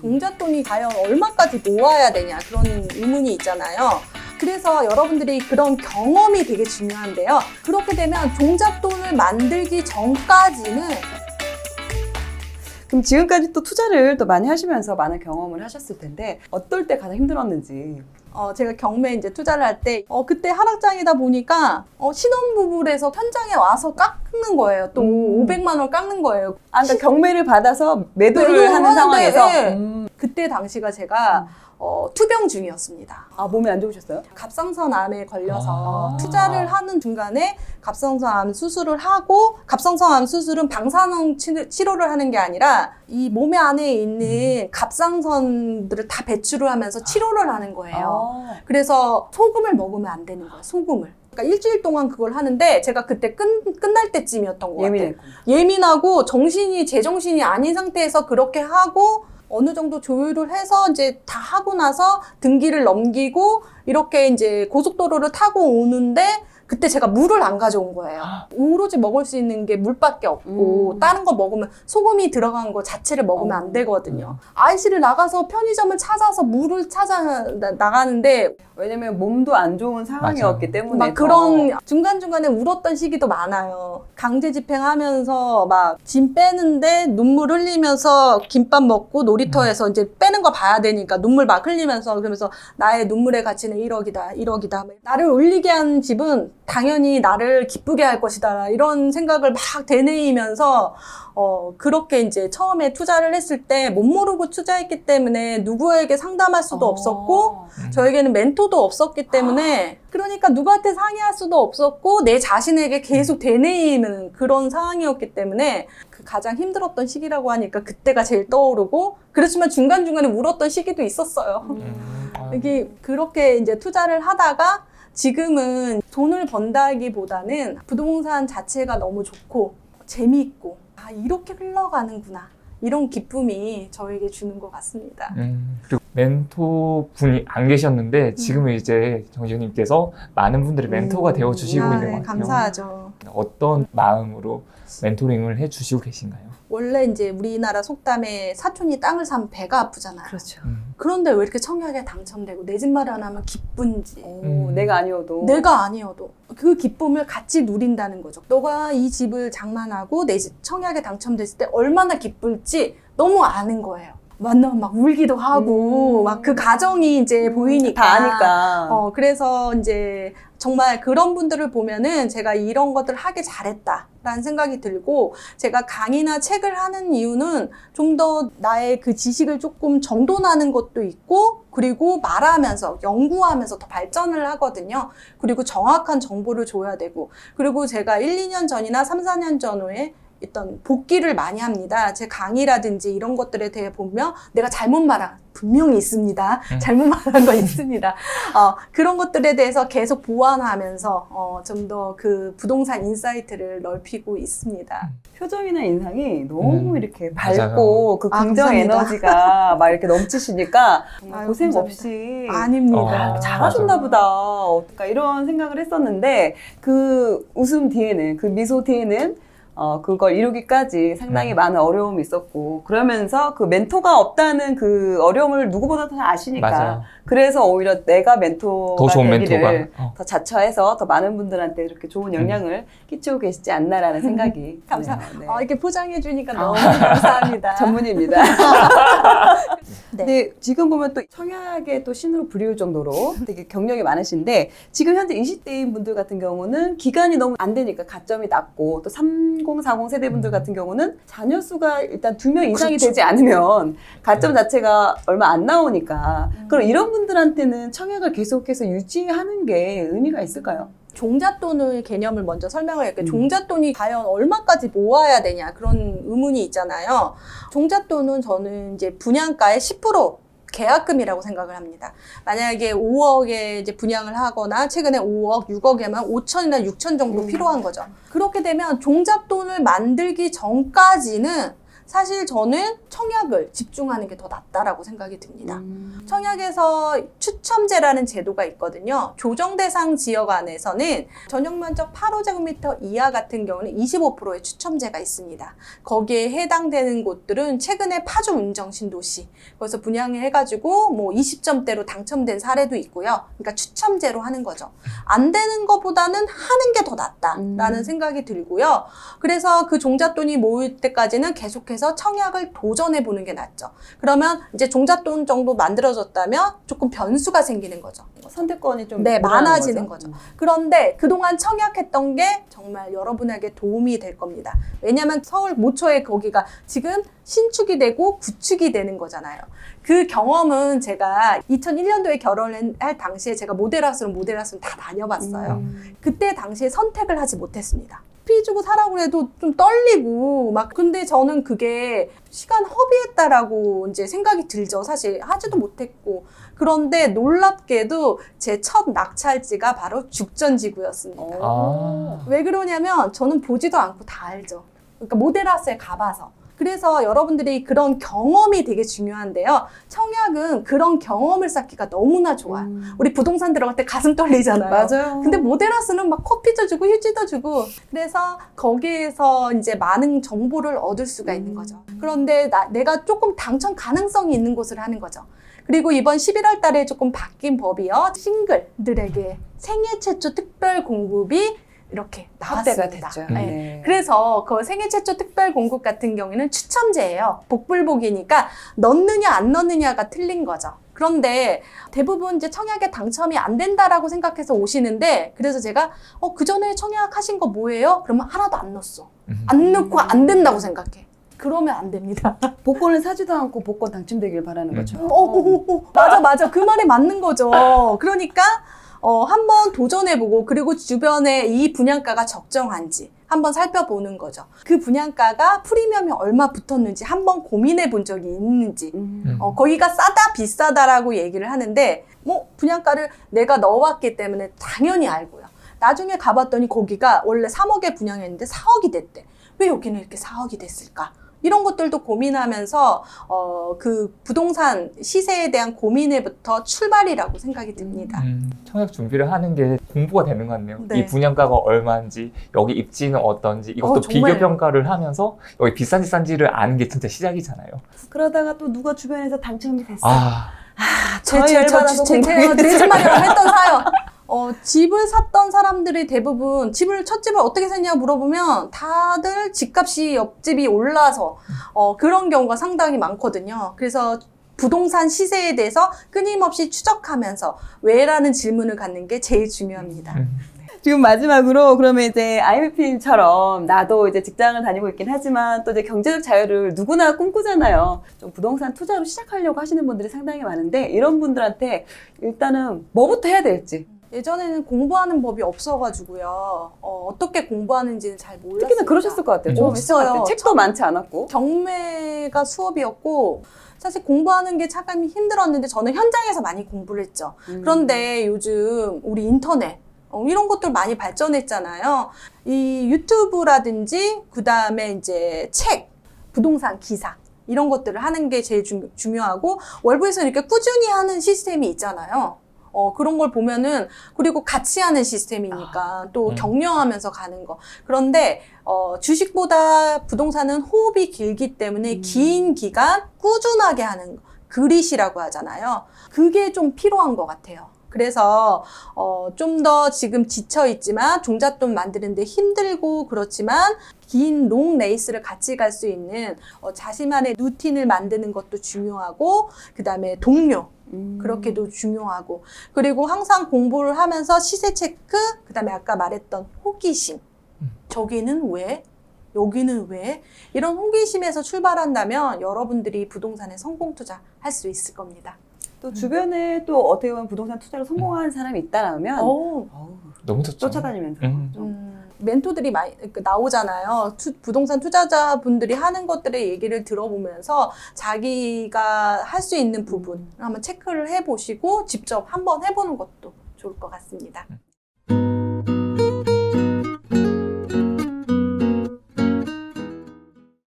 종잣돈이 과연 얼마까지 모아야 되냐 그런 의문이 있잖아요. 그래서 여러분들이 그런 경험이 되게 중요한데요. 그렇게 되면 종잣돈을 만들기 전까지는 그럼 지금까지 또 투자를 또 많이 하시면서 많은 경험을 하셨을 텐데 어떨 때 가장 힘들었는지. 어, 제가 경매 이제 투자를 할 때, 어, 그때 하락장이다 보니까, 어, 신혼부부에서 현장에 와서 깎는 거예요. 또 음. 500만 원 깎는 거예요. 아, 그러니까 경매를 받아서 매도를 하는 상황에서 네. 음. 그때 당시가 제가, 어, 투병 중이었습니다. 아 몸이 안 좋으셨어요? 갑상선 암에 걸려서 아. 투자를 하는 중간에 갑상선 암 수술을 하고 갑상선 암 수술은 방사능 치- 치료를 하는 게 아니라 이 몸에 안에 있는 갑상선들을 다 배출을 하면서 치료를 하는 거예요. 아. 그래서 소금을 먹으면 안 되는 거예요. 소금을. 그러니까 일주일 동안 그걸 하는데 제가 그때 끝, 끝날 때쯤이었던 것 같아요. 예민했고. 예민하고 정신이 제정신이 아닌 상태에서 그렇게 하고 어느 정도 조율을 해서 이제 다 하고 나서 등기를 넘기고 이렇게 이제 고속도로를 타고 오는데 그때 제가 물을 안 가져온 거예요. 오로지 먹을 수 있는 게 물밖에 없고 음. 다른 거 먹으면 소금이 들어간 거 자체를 먹으면 어. 안 되거든요. 아이씨를 나가서 편의점을 찾아서 물을 찾아 나- 나가는데 왜냐면 몸도 안 좋은 상황이었기. 때문에 막 그런 중간중간에 울었던 시기도 많아요. 강제 집행하면서 막 짐 빼는데 눈물 흘리면서 김밥 먹고 놀이터에서 이제 빼는 거 봐야 되니까 눈물 막 흘리면서 그러면서 나의 눈물의 가치는 1억이다, 1억이다. 나를 울리게 한 집은 당연히 나를 기쁘게 할 것이다. 이런 생각을 막 되뇌이면서 어, 그렇게 이제 처음에 투자를 했을 때 못 모르고 투자했기 때문에 누구에게 상담할 수도 없었고 저에게는 멘토도 없었기 때문에 그러니까 누구한테 상의할 수도 없었고 내 자신에게 계속 되뇌이는 그런 상황이었기 때문에 그 가장 힘들었던 시기라고 하니까 그때가 제일 떠오르고 그렇지만 중간중간에 울었던 시기도 있었어요. 음, 아, 이게 그렇게 이제 투자를 하다가 지금은 돈을 번다기보다는 부동산 자체가 너무 좋고 재미있고 아 이렇게 흘러가는구나 이런 기쁨이 저에게 주는 것 같습니다. 음, 그리고 멘토 분이 안 계셨는데 지금은 이제 정지훈님께서 많은 분들의 멘토가 음. 되어 주시고 아, 있는 네, 것 같아요. 감사하죠. 어떤 마음으로 멘토링을 해 주시고 계신가요? 원래 이제 우리나라 속담에 사촌이 땅을 사면 배가 아프잖아요. 그렇죠. 음, 그런데 왜 이렇게 청약에 당첨되고 내 집 마련하면 기쁜지. 오, 음. 내가 아니어도 내가 아니어도 그 기쁨을 같이 누린다는 거죠. 너가 이 집을 장만하고 내 집 청약에 당첨됐을 때 얼마나 기쁠지 너무 아는 거예요. 만나면 막 울기도 하고 음. 막그 가정이 이제 보이니까 다 아니까. 어, 그래서 이제 정말 그런 분들을 보면은 제가 이런 것들 하길 잘했다라는 생각이 들고 제가 강의나 책을 하는 이유는 좀 더 나의 그 지식을 조금 정돈하는 것도 있고 그리고 말하면서 연구하면서 더 발전을 하거든요. 그리고 정확한 정보를 줘야 되고 그리고 제가 1, 2년 전이나 3, 4년 전후에 어떤 복귀를 많이 합니다. 제 강의라든지 이런 것들에 대해 보면 내가 잘못 말한 분명히 있습니다. 음. 잘못 말한 거 있습니다. 어, 그런 것들에 대해서 계속 보완하면서 어, 좀 더 그 부동산 인사이트를 넓히고 있습니다. 표정이나 인상이 너무 음, 이렇게 맞아요. 밝고 그 아, 긍정 감사합니다. 에너지가 막 이렇게 넘치시니까 정말 아유, 고생 감사합니다. 없이 아닙니다. 어, 잘하셨나. 보다. 그러니까 이런 생각을 했었는데 그 웃음 뒤에는 그 미소 뒤에는 어, 그걸 이루기까지 상당히 음. 많은 어려움이 있었고 그러면서 그 멘토가 없다는 그 어려움을 누구보다도 다 아시니까 맞아요. 그래서 오히려 내가 멘토가 더 좋은 되기를 멘토가. 어. 더 자처해서 더 많은 분들한테 이렇게 좋은 영향을 끼치고 계시지 않나라는 생각이 감사-. 네. 어, 이렇게 포장해 주니까 너무 감사합니다. 전문입니다. 네. 근데 지금 보면 또 청약의 또 신으로 불리울 정도로 되게 경력이 많으신데 지금 현재 20대인 분들 같은 경우는 기간이 너무 안 되니까 가점이 낮고 또3040 세대분들 음. 같은 경우는 자녀 수가 일단 두 명 이상이 그렇죠. 되지 않으면 가점 자체가 얼마 안 나오니까 음. 그럼 이런 분들한테는 청약을 계속해서 유지하는 게 의미가 있을까요? 종잣돈의 개념을 먼저 설명을 할게요. 음. 종잣돈이 과연 얼마까지 모아야 되냐 그런 의문이 있잖아요. 종잣돈은 저는 이제 분양가의 10% 계약금이라고 생각을 합니다. 만약에 5억에 이제 분양을 하거나 최근에 5억, 6억에만 5천이나 6천 정도 음. 필요한 거죠. 그렇게 되면 종잣돈을 만들기 전까지는 사실 저는 청약을 집중하는 게 더 낫다라고 생각이 듭니다. 음. 청약에서 추첨제라는 제도가 있거든요. 조정 대상 지역 안에서는 전용 면적 8호제곱미터 이하 같은 경우는 25%의 추첨제가 있습니다. 거기에 해당되는 곳들은 최근에 파주 운정 신도시 거기서 분양을 해가지고 뭐 20점대로 당첨된 사례도 있고요. 그러니까 추첨제로 하는 거죠. 안 되는 것보다는 하는 게 더 낫다라는 음. 생각이 들고요. 그래서 그 종잣돈이 모일 때까지는 계속해서 청약을 도전해 보는 게 낫죠. 그러면 이제 종잣돈 정도 만들어졌다면 조금 변수가 생기는 거죠. 선택권이 좀 네, 많아지는 거죠. 그런데 그동안 청약했던 게 정말 여러분에게 도움이 될 겁니다. 왜냐하면 서울 모초에 거기가 지금 신축이 되고 구축이 되는 거잖아요. 그 경험은 제가 2001년도에 결혼할 당시에 제가 모델하우스로 모델하우스를 다 다녀봤어요. 음. 그때 당시에 선택을 하지 못했습니다. 피 주고 사라고 해도 좀 떨리고 막 근데 저는 그게 시간 허비했다라고 이제 생각이 들죠. 사실 하지도 못했고 그런데 놀랍게도 제 첫 낙찰지가 바로 죽전지구였습니다. 어. 아. 왜 그러냐면 저는 보지도 않고 다 알죠. 그러니까 모델하우스에 가봐서. 그래서 여러분들이 그런 경험이 되게 중요한데요. 청약은 그런 경험을 쌓기가 너무나 좋아요. 음. 우리 부동산 들어갈 때 가슴 떨리잖아요. 맞아요. 근데 모델하우스는 막 커피도 주고 휴지도 주고 그래서 거기에서 이제 많은 정보를 얻을 수가 있는 거죠. 그런데 나, 내가 조금 당첨 가능성이 있는 곳을 하는 거죠. 그리고 이번 11월 달에 조금 바뀐 법이요. 싱글들에게 생애 최초 특별 공급이 이렇게 나왔습니다. 됐죠. 네. 네. 그래서 그 생애 최초 특별 공급 같은 경우에는 추첨제예요. 복불복이니까 넣느냐 안 넣느냐가 틀린 거죠. 그런데 대부분 이제 청약에 당첨이 안 된다라고 생각해서 오시는데 그래서 제가 어, 그 전에 청약 하신 거 뭐예요? 그러면 하나도 안 넣었어. 음. 안 넣고 안 된다고 생각해. 그러면 안 됩니다. 복권을 사지도 않고 복권 당첨되길 바라는 음. 거죠. 어, 어, 어, 어. 맞아, 맞아. 그 말이 맞는 거죠. 그러니까, 어, 한번 도전해보고, 그리고 주변에 이 분양가가 적정한지 한번 살펴보는 거죠. 그 분양가가 프리미엄이 얼마 붙었는지 한번 고민해 본 적이 있는지. 음. 어, 거기가 싸다, 비싸다라고 얘기를 하는데, 뭐, 분양가를 내가 넣어왔기 때문에 당연히 알고요. 나중에 가봤더니 거기가 원래 3억에 분양했는데 4억이 됐대. 왜 여기는 이렇게 4억이 됐을까? 이런 것들도 고민하면서 어, 그 부동산 시세에 대한 고민에부터 출발이라고 생각이 듭니다. 음, 청약 준비를 하는 게 공부가 되는 것 같네요. 네. 이 분양가가 얼마인지, 여기 입지는 어떤지, 이것도 어, 정말. 비교 평가를 하면서 여기 비싼지 싼지를 아는 게 진짜 시작이잖아요. 그러다가 또 누가 주변에서 당첨이 됐어. 아, 제, 저희 제, 저, 열받아서 제, 제, 공부했어요. 제 집마냥 했던 사연. 어, 집을 샀던 사람들이 대부분 집을 첫 집을 어떻게 샀냐 물어보면 다들 집값이 옆집이 올라서 어, 그런 경우가 상당히 많거든요. 그래서 부동산 시세에 대해서 끊임없이 추적하면서 왜라는 질문을 갖는 게 제일 중요합니다. 음. 지금 마지막으로 그러면 이제 IMP님처럼 나도 이제 직장을 다니고 있긴 하지만 또 이제 경제적 자유를 누구나 꿈꾸잖아요. 좀 부동산 투자로 시작하려고 하시는 분들이 상당히 많은데 이런 분들한테 일단은 뭐부터 해야 될지 예전에는 공부하는 법이 없어가지고요. 어, 떻게 공부하는지는 잘 몰랐어요. 특히나 그러셨을 것 같아요. 음. 시작할 때 없어요. 책도 많지 않았고. 경매가 수업이었고 사실 공부하는 게참 힘들었는데 저는 현장에서 많이 공부를 했죠. 음. 그런데 요즘 우리 인터넷 어, 이런 것들 많이 발전했잖아요. 이 유튜브라든지 그 다음에 이제 책, 부동산 기사 이런 것들을 하는 게 제일 중, 중요하고 월부에서 이렇게 꾸준히 하는 시스템이 있잖아요. 어, 그런 걸 보면은, 그리고 같이 하는 시스템이니까, 또 음. 격려하면서 가는 거. 그런데, 어, 주식보다 부동산은 호흡이 길기 때문에 음. 긴 기간 꾸준하게 하는 거. 그릿이라고 하잖아요. 그게 좀 필요한 것 같아요. 그래서 어, 좀 더 지금 지쳐 있지만 종잣돈 만드는데 힘들고 그렇지만 긴 롱 레이스를 같이 갈 수 있는 어, 자신만의 루틴을 만드는 것도 중요하고 그 다음에 동료 음. 그렇게도 중요하고 그리고 항상 공부를 하면서 시세 체크 그 다음에 아까 말했던 호기심 음. 저기는 왜 여기는 왜 이런 호기심에서 출발한다면 여러분들이 부동산에 성공 투자할 수 있을 겁니다. 또 주변에 또 어떻게 보면 부동산 투자로 성공한 사람이 있다라면 오. 어우, 너무 좋죠. 쫓아다니면서 음. 좀 음, 멘토들이 많이 그 나오잖아요. 투- 부동산 투자자분들이 하는 것들의 얘기를 들어보면서 자기가 할 수 있는 부분 한번 체크를 해보시고 직접 한번 해보는 것도 좋을 것 같습니다.